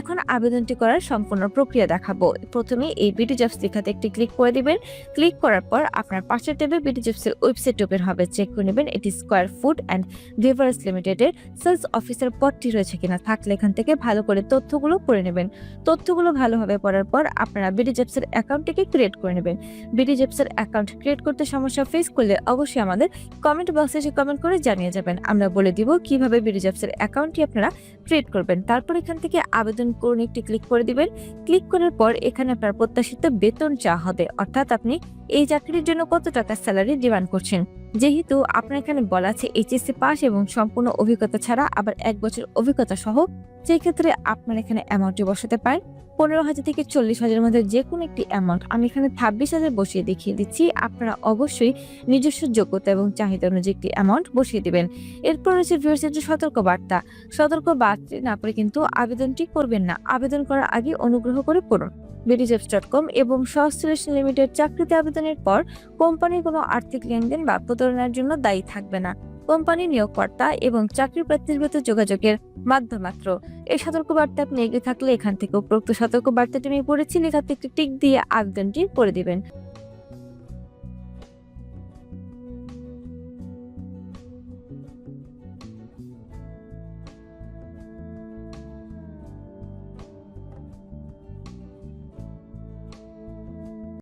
এখন আবেদনটি করার সম্পূর্ণ প্রক্রিয়া দেখাবো। প্রথমে এই বিডি জবস লেখাতে একটি ক্লিক করে দিবেন। ক্লিক করার পর আপনার পাশের ট্যাবে বিডি জবসের ওয়েবসাইট ওপেন হবে। চেক করে নেবেন এটি স্কোয়ার ফুড অ্যান্ড বেভারেজ লিমিটেডের সেলস অফিসার পদটি রয়েছে কিনা। থাকলে এখান থেকে ভালো করে তথ্যগুলো পড়ে নেবেন। তথ্যগুলো ভালোভাবে পড়ার পর আপনারা বিডি জবসের অ্যাকাউন্টটিকে ক্রিয়েট করে নেবেন। বিডি জবসের অ্যাকাউন্ট ক্রিয়েট করতে সমস্যা ফেস করলে অবশ্যই আমাদের কমেন্ট বক্সে এসে কমেন্ট করে জানিয়ে যাবেন। আমরা বলে দিব কীভাবে বিডি জবসের অ্যাকাউন্টটি আপনারা ক্রিয়েট করবেন। তারপর এখান থেকে আবেদন করুন, একটি ক্লিক করে দিবেন। ক্লিক করার পর এখানে আপনার প্রত্যাশিত বেতন চাওয়া হবে, অর্থাৎ আপনি এই চাকরির জন্য কত টাকা স্যালারি ডিমান্ড করছেন। যেহেতু আপনার এখানে বলা আছে এইচএসসি পাস এবং সম্পূর্ণ অভিজ্ঞতা ছাড়া আবার এক বছর অভিজ্ঞতা সহ সেই ক্ষেত্রে আপনার এখানে অ্যামাউন্টটি বসাতে পারেন। পনেরো হাজার থেকে চল্লিশ হাজারের মধ্যে যে কোনো একটি অ্যামাউন্ট আমি এখানে ছাব্বিশ হাজার বসিয়ে দেখিয়ে দিচ্ছি। আপনারা অবশ্যই নিজস্ব যোগ্যতা এবং চাহিদা অনুযায়ী একটি অ্যামাউন্ট বসিয়ে দেবেন। এরপর রয়েছে ভিউয়ার্সের যে সতর্ক বার্তা সতর্ক বার্তা না পরে কিন্তু আবেদনটি করবেন না। আবেদন করার আগে অনুগ্রহ করে পড়ুন। বিডিজেপস ডট কম এবং সহস্রেশন লিমিটেড চাকরিতে আবেদনের পর কোম্পানির কোনো আর্থিক লেনদেন বা প্রতারণার জন্য দায়ী থাকবে না। কোম্পানি নিয়োগকর্তা এবং চাকরি প্রার্থীর মধ্যে যোগাযোগের মাধ্যম মাত্র এই সতর্কবার্তা আপনি এগিয়ে থাকলে এখান থেকে উপরোক্ত সতর্কবার্তাটি আমি পড়েছি লেখাতে একটি টিক দিয়ে আবেদনটি করে দিবেন।